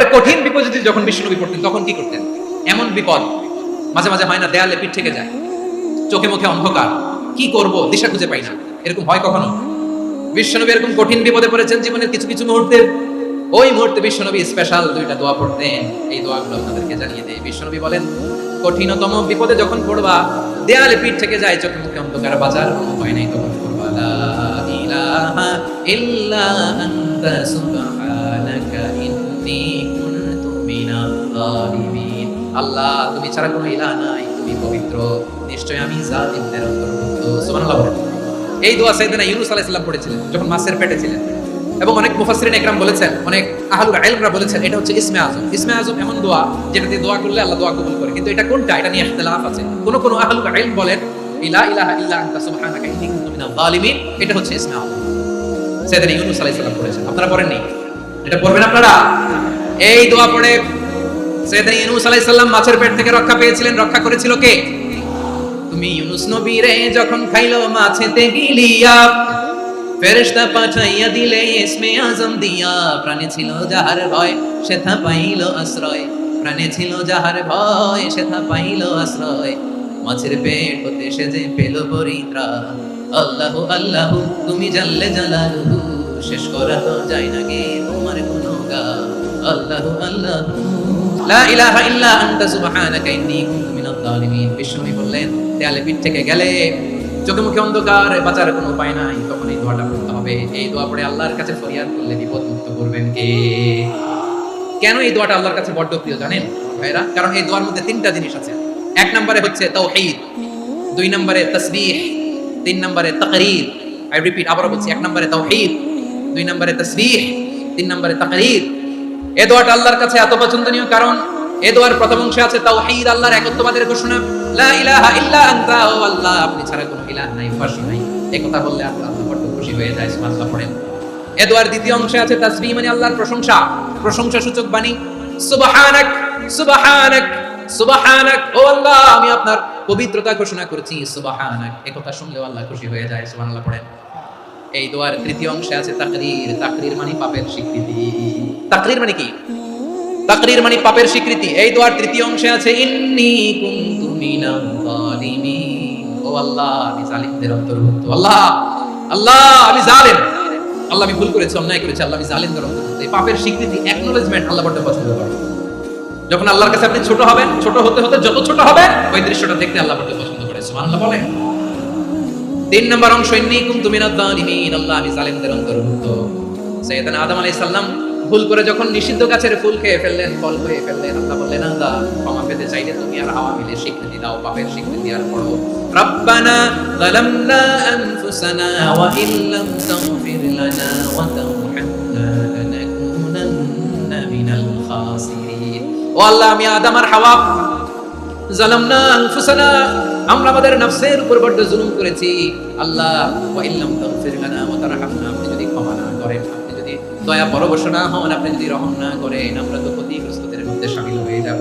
একেবারে কঠিন বিপদ যদি যখন বিষ্ণুনবী পড়তেন, তখন কি করতেন? এমন বিপদ, মাঝে মাঝে হয় না দেয়ালে পিঠ থেকে যায়। চোখে মুখে অন্ধকার। কি করব? দিশা খুঁজে পাই না। এরকম হয় কখনো? বিশ্বনবী এরকম কঠিন বিপদে পড়েছেন জীবনের কিছু কিছু মুহূর্তে। ওই মুহূর্তে বিশ্বনবী স্পেশাল দুইটা দোয়া পড়তেন। এই দোয়াগুলো আপনাদেরকে জানিয়ে দেয় বিশ্বনবী বলেন, কঠিনতম বিপদে যখন পড়বা, দেয়ালে পিঠ থেকে যায়, চোখে মুখে অন্ধকার, বাজার ভয় নাই তখন পড়বা, লা ইল্লা সুবহানাকা ইন্নী জালিমিন আল্লাহ, তুমি ছাড়া কোনো ইলাহ নাই, তুমি পবিত্র। নিশ্চয় আমি জালিমদের অন্তর্ভুক্ত সুবহানাল্লাহ এই দোয়া সাইয়েদনা ইউনুস আলাইহিস সালাম পড়েছিলেন, যখন মাছের পেটে ছিলেন। এবং অনেক মুফাসসিরিন একরাম বলেছেন, অনেক আহলুল ইলমরা বলেছেন, এটা হচ্ছে ইসমে আজম। ইসমে আজম এমন দোয়া যেটা দিয়ে দোয়া করলে আল্লাহ দোয়া কবুল করে। কিন্তু এটা কোনটা? এটা নিয়ে ইখতিলাফ আছে। কোন কোন আহলুল ইলম বলেন, ইলা ইলাহা ইল্লা আনতা সুবহানাকা ইন্নী কুনতু মিনাল জালিমিন এটা হচ্ছে ইসমে আজম। সাইয়েদনা ইউনুস আলাইহিস সালাম পড়েছেন। আপনারা পড়েননি? এটা পড়বেন আপনারা? এই দোয়া পড়ে সাইয়েদনা ইউনুস আলাইহিস মাছের পেট থেকে রক্ষা পেয়েছিলেন। রক্ষা করেছিল কে? তুমি ইউনুস নবীরে যখন খাইলো মাছেতে গিলিয়া, ফেরেশতা পাঠাইয়া দিলে ইসমে আজম দিয়া। প্রাণে ছিল যাহার ভয়, সেথা পাইল আশ্রয়। প্রাণে ছিল যাহার ভয়, সেথা পাইল আশ্রয়। মাছের পেট হতে সে যে পেল পরিত্রা। আল্লাহ আল্লাহ, তুমি জানলে জালালু শেষ করা যায় না গে তোমার কোনো গা আল্লাহ আল্লাহ। লা ইলাহা ইল্লা আনতা সুবহানাকা ইন্নী কুনতু মিনাল জালিমিন বিষ্ণুই বললেন দেয়ালে পিঠ থেকে গেলে চোখে মুখে অন্ধকার, বাঁচার কোনো উপায় নাই, তখন এই দোয়াটা পড়তে হবে। এই দোয়া পড়ে আল্লাহর কাছে ফরিয়াদ করলে বিপদ মুক্ত করবেন কে? কেন এই দোয়াটা আল্লাহর কাছে বড্ড প্রিয় জানেন ভাইরা? কারণ এই দোয়ার মধ্যে তিনটা জিনিস আছে। এক নম্বরে হচ্ছে তাওহীদ, দুই নম্বরে তাসবিহ, তিন নম্বরে তাকরীর। আই রিপিট আবারও বলছি, এক নম্বরে তাওহীদ, দুই নম্বরে তাসবিহ, তিন নম্বরে তাকরীর। এ দোয়াটা আল্লাহর কাছে এত পছন্দনীয় কারণ, এ দোয়ার প্রথম অংশে আছে তাওহীদ, আল্লাহর একত্ববাদের ঘোষণা। লা ইলাহা ইল্লা আনতা, ও আল্লাহ, আপনি ছাড়া কোনো ইলাহ নাই ফাঁস নাই। এই কথা বললে আল্লাহ বড্ড খুশি হয়ে যায়, সুবহানাল্লাহ পড়েন। এ দোয়ার দ্বিতীয় অংশে আছে তাসবিহ মানে আল্লাহর প্রশংসা। প্রশংসা সূচক বাণী। সুবহানাক সুবহানাক সুবহানাক, ও আল্লাহ, আমি আপনার পবিত্রতা ঘোষণা করছি, সুবহানাক। এই কথা শুনলেও আল্লাহ খুশি হয়ে যায়, সুবহানাল্লাহ পড়েন। এই দোয়ার তৃতীয় অংশে আছে তাকরীর। তাকরীর মানে পাপের স্বীকৃতি। তাকরীর মানে কি? তাকরীর মানে পাপের স্বীকৃতি। এই দোয়ার তৃতীয় অংশে আছে, ইন্নী কুনতু মিনাল জালিমিন ও আল্লাহ, আমি জালিমদের অন্তর্ভুক্ত। আল্লাহ আল্লাহ, আমি জালিম। আল্লাহ, আমি ভুল করেছি, অন্যায় করেছি। আল্লাহ, আমি জালিমদের অন্তর্ভুক্ত। এই পাপের স্বীকৃতি অ্যাকনোলেজমেন্ট আল্লাহ বড় পছন্দ করে। যখন আল্লাহর কাছে আপনি ছোট হবেন, ছোট হতে হতে যত ছোট হবেন ওই দৃশ্যটা দেখতে আল্লাহ বড় পছন্দ করে। সুবহানাল্লাহ, বলেন। তিন নম্বর অংশ, ইন্নী কুনতু মিনাল জালিমিন আল্লাহ আমি জালিমদের অন্তর্ভুক্ত। সাইয়েদানা আদম আলাইহিস সালাম ভুল করে যখন নিষিদ্ধ গাছের ফুল খেয়ে ফেললেন, ফল খেয়ে ফেললেন, আল্লাহ বললেন আল্লাহ ক্ষমা পেতে চাইলে তুমি আর হাওয়া মিলে স্বীকৃতি দাও, পাপের স্বীকৃতি আর পড়ো রব্বানা যালামনা আনফুসানা ওয়া তাগফির লানা ওয়া লানাকুনান্না মিনাল খাসিরিন। ও আল্লাহ, আমি আদম আর হাওয়া জালামনা আনফুসানা আমরা আমাদের নফসের উপর বড্ড জুলুম করেছি। আল্লাহ ওয়া ইল্লাম তাগফির লানা ওয়া তারহামনা আপনি যদি ক্ষমা না করেন, আপনি যদি দয়া হন, আপনি যদি রহম না করেন, আমরা তো ক্ষতিগ্রস্তদের মধ্যে শামিল হয়ে যাব।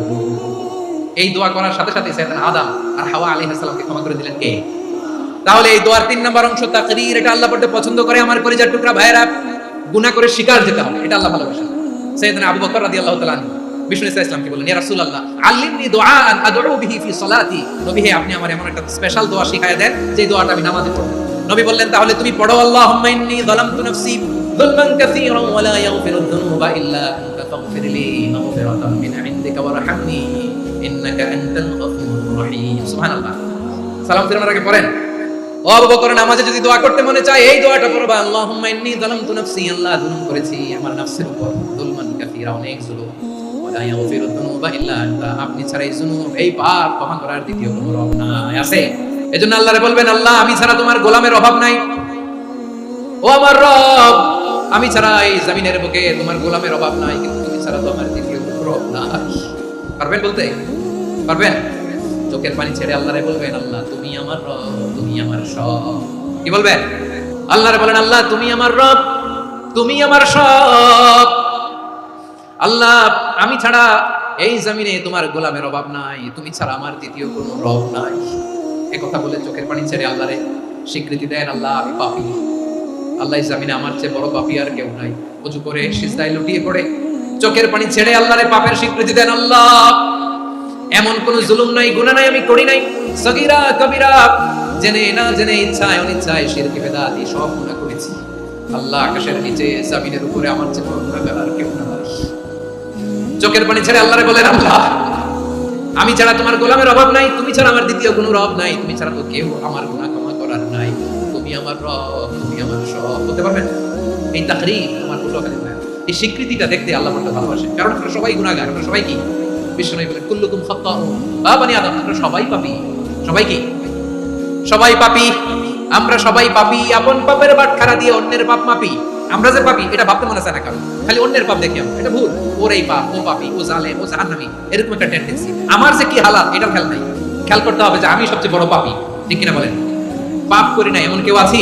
এই দোয়া করার সাথে সাথে সাইয়েদনা আদম আর হাওয়া আলাইহিস সালামকে ক্ষমা করে দিলেন কে? তাহলে এই দোয়ার তিন নম্বর অংশ তাকরীর এটা আল্লাহ বড্ড পছন্দ করে। আমার কলিজার টুকরা ভাইয়েরা, গুনাহ করে শিকার যেতে হবে, এটা আল্লাহ ভালোবাসেন। সাইয়েদনা আবু বকর রাদিয়াল্লাহু তাআলা বিষ্ণু ইসা ইসলামকে বললেন ইয়া রাসূলুল্লাহ, আল্লিমনি দুআআন আদউ বিহি ফি সালাতি। নবী, হে, আপনি আমার এমন একটা স্পেশাল দোয়া শিখায় দেন যে দোয়াটা আমি নামাজে পড়ব। নবী বললেন, তাহলে তুমি পড়ো, আল্লাহুম্মা ইন্নী যালামতু নাফসি যুলমান কাসীরান ওয়া লা ইয়াগফিরুদ যুনুবা ইল্লা আনতা মিন ইনদিকা ইন্নাকা আনতাল গফুরুর রহিম। সুবহানাল্লাহ। সালাম আগে পড়েন। ও আবু বকর, নামাজে যদি দোয়া করতে মনে চায়, এই দোয়াটা পড়বা, আল্লাহুম্মা ইন্নী যালামতু নাফসি, আল্লাহ করেছি, আমার নফসের উপর যুলমান কাসীরা অনেক জুলুম। ওয়ালা ইয়াগফিরু যুনুবা ইল্লা আনতা আপনি ছাড়া এই জুনুব, এই পাপ ক্ষমা করার দ্বিতীয় কোনো রব নাই, আছে? এজন্য বলবেন, আল্লাহ, আমি ছাড়া তোমার গোলামের অভাব নাই। ও আমার রব, আমি ছাড়া এই বুকে তোমার গোলামের অভাব নাই, কিন্তু তুমি ছাড়া তো আমার দ্বিতীয় কোনো রব নাই। পারবেন বলতে? পারবেন? চোখের পানি ছেড়ে আল্লাহরে বলবেন, আল্লাহ, তুমি আমার রব, তুমি আমার সব। কি বলবেন? আল্লাহরে বলেন, আল্লাহ, তুমি আমার রব, তুমি আমার সব। আল্লাহ, আমি ছাড়া এই জমিনে তোমার গোলামের অভাব নাই, তুমি ছাড়া আমার দ্বিতীয় কোনো রব নাই। এ কথা বলে চোখের পানি ছেড়ে আল্লাহরে স্বীকৃতি দেন আল্লাহ, আমি পাপি। আল্লাহ জামিনে আমার চেয়ে বড় পাপি আর কেউ নাই। উজু করে সিজদায় লুটিয়ে পড়ে, চোখের পানি ছেড়ে আল্লাহরে পাপের স্বীকৃতি দেন আল্লাহ। এমন কোন জুলুম নাই, গুনাহ নাই, আমি করি নাই। সগীরা, কবিরা, জেনে না জেনে ইচ্ছায় অনিচ্ছায় শিরকি বেদাত, সব গুনাহ করেছি। আল্লাহ আকাশের নিচে, জামিনের উপরে আমার চেয়ে বড় গুনাহগার কেউ নাই। চোখের পানি ছেড়ে আল্লাহরে বলেন, আল্লাহ, আমি ছাড়া তোমার গোলামের অভাব নাই, তুমি ছাড়া আমার দ্বিতীয় কোনো রব নাই, তুমি ছাড়া তো কেউ আমার গুনাহ ক্ষমা করার নাই। তুমি আমার রব, তুমি আমার সব। বলতে পারবেন? এই তাকরির আমার কুল্লো খালি এই স্বীকৃতিটা দেখতে আল্লাহ বলতে ভালোবাসেন কারণ আমরা সবাই গুণাগার আমরা সবাই কি? বিষ্ণু বলেন, কুল্লুকুম খাত্তা বা বানি আদম। আমরা সবাই পাপি। সবাই কি? সবাই পাপি। আমরা সবাই পাপি। আপন পাপের বাটখারা দিয়ে অন্যের পাপ মাপি। আমরা যে পাপি, এটা ভাবতে মনে চায় না কারণ খালি অন্যের পাপ দেখি আমরা। এটা ভুল ওর এই পাপ, ও পাপি, ও জালে ও জাহান্নামি। এরকম একটা টেন্ডেন্সি আমার যে কি হালাত, এটা খেয়াল নাই। খেয়াল করতে হবে যে আমি সবচেয়ে বড় পাপি। ঠিক কিনা বলেন? পাপ করি না এমন কেউ আছি?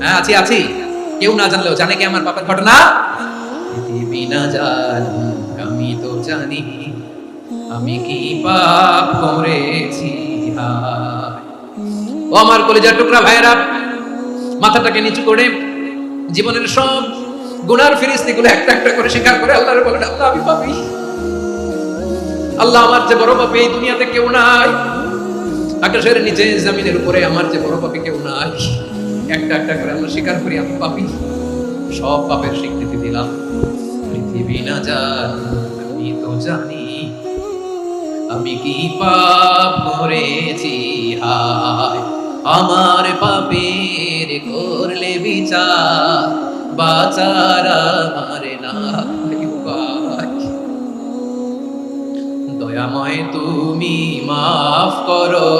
হ্যাঁ আছি আছি। কেউ না জানলেও জানে কি আমার পাপের ঘটনা? আমি তো জানি। আমি কি পাপ করেছি? ও আমার কলেজার টুকরা ভাইয়েরা, মাথাটাকে নিচু করে জীবনের সব গুনার ফিরিস্তিগুলো একটা একটা করে স্বীকার করে আল্লাহর বলেন আল্লাহ, আমি পাপি। আল্লাহ আমার যে বড় পাপি, এই দুনিয়াতে কেউ নাই। আকাশের নিচে জমিনের উপরে আমার যে বড় পাপি কেউ নাই। একটা একটা করে আমরা স্বীকার করি, আমি পাপি। সব পাপের স্বীকৃতি দিলাম। পৃথিবী না জান, আমি তো জানি। আমি কি পাপ করেছি? হায়। আমার পাপের করলে বিচার, বাচার আমার উপায়। দয়াময় তুমি মাফ করো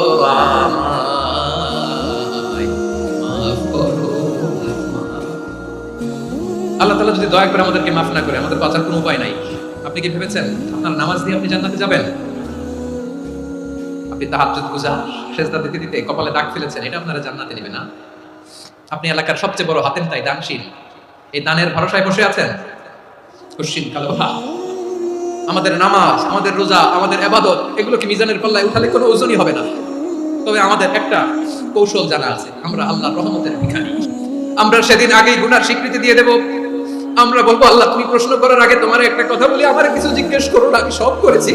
মাফ করো আল্লাহ তালা যদি দয়া করে আমাদেরকে মাফ না করে, আমাদের বাঁচার কোনো উপায় নাই। আপনি কি ভেবেছেন? আপনার নামাজ দিয়ে আপনি জান্নাতে যাবেন? আপনি তাহাজ্জুদ গুজার সেজদা দিতে দিতে কপালে দাগ ফেলেছেন, এটা আপনারা জান্নাতে নেবে না। আপনি এলাকার সবচেয়ে বড় হাতেম, তাই দানশীল। এই দানের ভরসায় বসে আছেন? কুশ্চিন কালো। আমাদের নামাজ, আমাদের রোজা, আমাদের এবাদত এগুলো কি মিজানের পাল্লায় উঠালে কোনো ওজনই হবে না? তবে আমাদের একটা কৌশল জানা আছে, আমরা আল্লাহ রহমতের ভিখারি। আমরা সেদিন আগেই গুনার স্বীকৃতি দিয়ে দেব। আমরা বলব, আল্লাহ, তুমি প্রশ্ন করার আগে তোমার একটা কথা বলি, আমার কিছু জিজ্ঞেস করো না, আমি সব করেছি।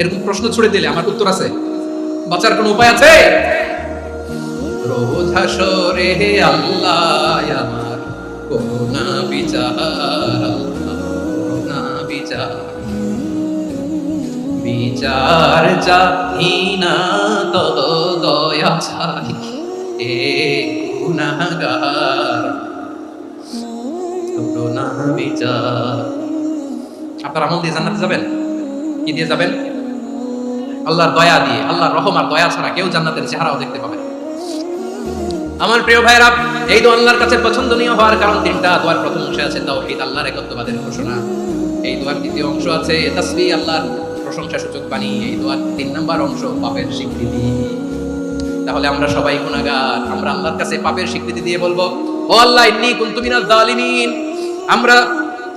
এরকম প্রশ্ন ছুড়ে দিলে আমার উত্তর আছে? বাঁচার কোনো উপায় আছে? রোজ হাসরে হে আল্লাহ আমার করুণা বিচার বিচার। বিচার চাহি না তত দয়া চাই এ গুনাহগার করুণা বিচার। আপনার আমল দিয়ে জান্নাতে যাবেন? কি দিয়ে যাবেন? আল্লাহর দয়া দিয়ে, আল্লাহর রহম আর দয়া ছাড়া কেউ জান্নাতের চেহারাও দেখতে পাবে আমার প্রিয় ভাইরা এই দোয়া আল্লাহর কাছে পছন্দনীয় হওয়ার কারণ তিনটা। দোয়ার প্রথম অংশে আছে তাওহীদ আল্লাহর একত্ববাদের ঘোষণা। এই দোয়ার দ্বিতীয় অংশ আছে তাসবিহ আল্লাহর প্রশংসা সূচক বাণী। এই দোয়ার তিন নম্বর অংশ, পাপের স্বীকৃতি। তাহলে আমরা সবাই গুনাহগার। আমরা আল্লাহর কাছে পাপের স্বীকৃতি দিয়ে বলব, ও আল্লাহ, ইন্নী কুনতু মিনাজ জালিমিন। আমরা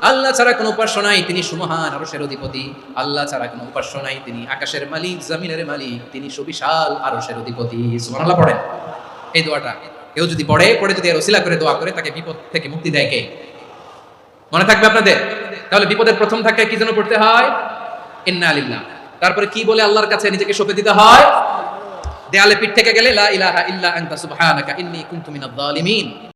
আল্লাহ ছাড়া কোনো উপাস্য নাই, তিনি সুমহান আরশের অধিপতি। আল্লাহ ছাড়া কোনো উপাস্য নাই, তিনি আকাশের মালিক, জমিনের মালিক, তিনি সুবিশাল আরশের অধিপতি। সুবহানাল্লাহ পড়েন। এই দোয়াটা। কেউ যদি পড়ে পড়ে যদি এর ওসিলা করে দোয়া করে, তাকে বিপদ থেকে মুক্তি দেয় কে? মনে থাকবে আপনাদের? তাহলে বিপদের প্রথম ধাক্কায় কি যেন পড়তে হয়? ইন্না আলিল্লাহ তারপরে কি বলে আল্লাহর কাছে নিজেকে সঁপে দিতে হয়? দেয়ালে পিঠ থেকে গেলে, লা ইলাহা ইল্লা আনতা, সুবহানাকা, ইন্নী কুনতু মিনাজ জালিমিন